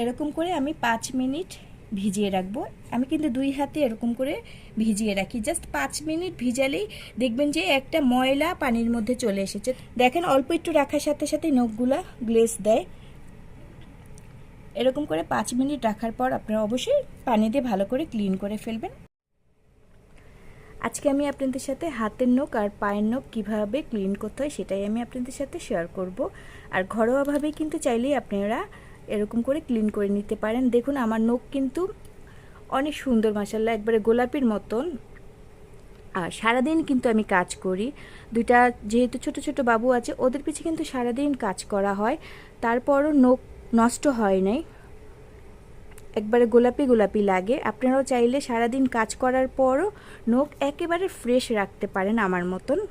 এরকম করে আমি পাঁচ মিনিট ভিজিয়ে রাখব। আমি কিন্তু দুই হাতে এরকম করে ভিজিয়ে রাখি। জাস্ট পাঁচ মিনিট ভিজালেই দেখবেন যে একটা ময়লা পানির মধ্যে চলে এসেছে। দেখেন অল্প একটু রাখার সাথে সাথে নখগুলা গ্লেস দেয়। এরকম করে পাঁচ মিনিট রাখার পর আপনারা অবশ্যই পানি দিয়ে ভালো করে ক্লিন করে ফেলবেন। আজকে আমি আপনাদের সাথে হাতের নখ আর পায়ের নখ কীভাবে ক্লিন করতে হয় সেটাই আমি আপনাদের সাথে শেয়ার করব। আর ঘরোয়াভাবেই কিন্তু চাইলেই আপনারা এরকম করে ক্লিন করে নিতে পারেন। দেখুন, আমার নখ কিন্তু অনেক সুন্দর মাসাল্লাহ একবারে গোলাপির মতন। আর সারাদিন কিন্তু আমি কাজ করি। দুইটা যেহেতু ছোট ছোট বাবু আছে, ওদের পিছে কিন্তু সারাদিন কাজ করা হয়। তারপরও নখ নষ্ট হয় নাই। একবারে গোলাপি গোলাপি লাগে। আপনারাও চাইলে সারাদিন কাজ করার পরও নখ একেবারে ফ্রেশ রাখতে পারেন আমার মতন।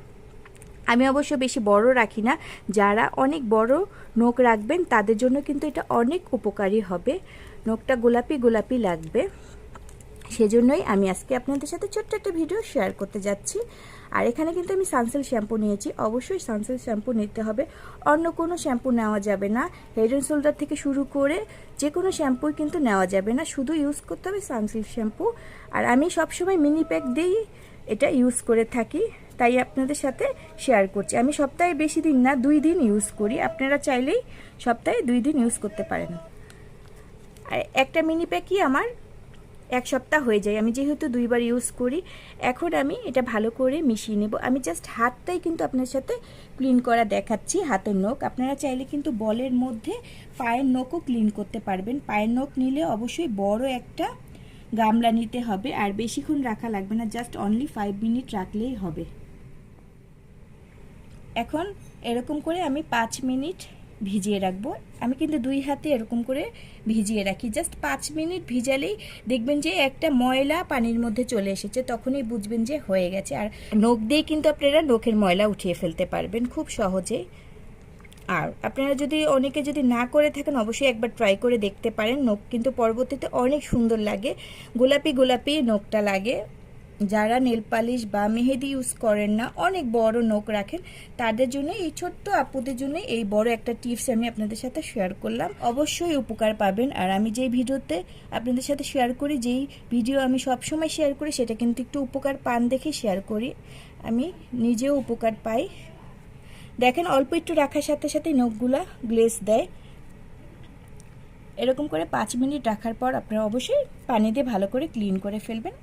আমি অবশ্য বেশি বড় রাখি না। যারা অনেক বড় নখ রাখবেন, তাদের জন্য কিন্তু এটা অনেক উপকারী হবে। নখটা গোলাপি গোলাপি লাগবে। সেজন্যই আমি আজকে আপনাদের সাথে ছোট্ট একটা ভিডিও শেয়ার করতে যাচ্ছি। আর এখানে কিন্তু আমি সানসিল শ্যাম্পু নিয়েছি। অবশ্যই সানসিল শ্যাম্পু নিতে হবে। অন্য কোনো শ্যাম্পু নেওয়া যাবে না। হেড অ্যান্ড শোল্ডার থেকে শুরু করে যে কোনো শ্যাম্পুই কিন্তু নেওয়া যাবে না। শুধু ইউজ করতে হবে সানসিল্ক শ্যাম্পু। আর আমি সবসময় মিনি প্যাক দিয়েই এটা ইউজ করে থাকি। তাই আপনাদের সাথে শেয়ার করছি। আমি সপ্তাহে বেশি দিন না, দুই দিন ইউজ করি। আপনারা চাইলেই সপ্তাহে দুই দিন ইউজ করতে পারেন। আর একটা মিনি প্যাকই আমার এক সপ্তাহ হয়ে যায়। আমি যেহেতু দুইবার ইউজ করি, এখন আমি এটা ভালো করে মিশিয়ে নেব। আমি জাস্ট হাতটাই কিন্তু আপনার সাথে ক্লিন করা দেখাচ্ছি, হাতের নখ। আপনারা চাইলে কিন্তু বলের মধ্যে পায়ের নখও ক্লিন করতে পারবেন। পায়ের নখ নিলে অবশ্যই বড় একটা গামলা নিতে হবে। আর বেশিক্ষণ রাখা লাগবে না জাস্ট অনলি ফাইভ মিনিট রাখলেই হবে। এখন এরকম করে আমি পাঁচ মিনিট ভিজিয়ে রাখব। আমি কিন্তু দুই হাতে এরকম করে ভিজিয়ে রাখি। জাস্ট পাঁচ মিনিট ভিজালেই দেখবেন যে একটা ময়লা পানির মধ্যে চলে এসেছে, তখনই বুঝবেন যে হয়ে গেছে। আর নখ দিয়ে কিন্তু আপনারা নখের ময়লা উঠিয়ে ফেলতে পারবেন খুব সহজে। আর আপনারা যদি অনেকে যদি না করে থাকেন, অবশ্যই একবার ট্রাই করে দেখতে পারেন। নখ কিন্তু পরবর্তীতে অনেক সুন্দর লাগে। গোলাপি গোলাপি নখটা লাগে। যারা নেল পালিশ বা মেহেদি ইউজ করেন না, অনেক বড় নখ রাখেন, তাদের জন্য এই ছোট্ট আপুদের জন্য এই বড় একটা টিপস আমি আপনাদের সাথে শেয়ার করলাম। অবশ্যই উপকার পাবেন। আর আমি যেই ভিডিওতে আপনাদের সাথে শেয়ার করি, যেই ভিডিও আমি সবসময় শেয়ার করি, সেটা কিন্তু একটু উপকার পান দেখে শেয়ার করি। আমি নিজেও উপকার পাই। দেখেন, অল্প একটু রাখার সাথে সাথে নখগুলা গ্লেস দেয়। এরকম করে পাঁচ মিনিট রাখার পর আপনারা অবশ্যই পানি দিয়ে ভালো করে ক্লিন করে ফেলবেন।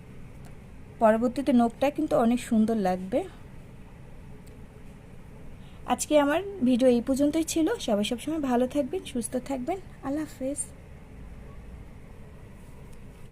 পরবর্তীতে নখটা কিন্তু অনেক সুন্দর লাগবে। আজকে আমার ভিডিও এই পর্যন্তই ছিল। সবাই সবসময় ভালো থাকবেন, সুস্থ থাকবেন। আল্লাহ হাফেজ।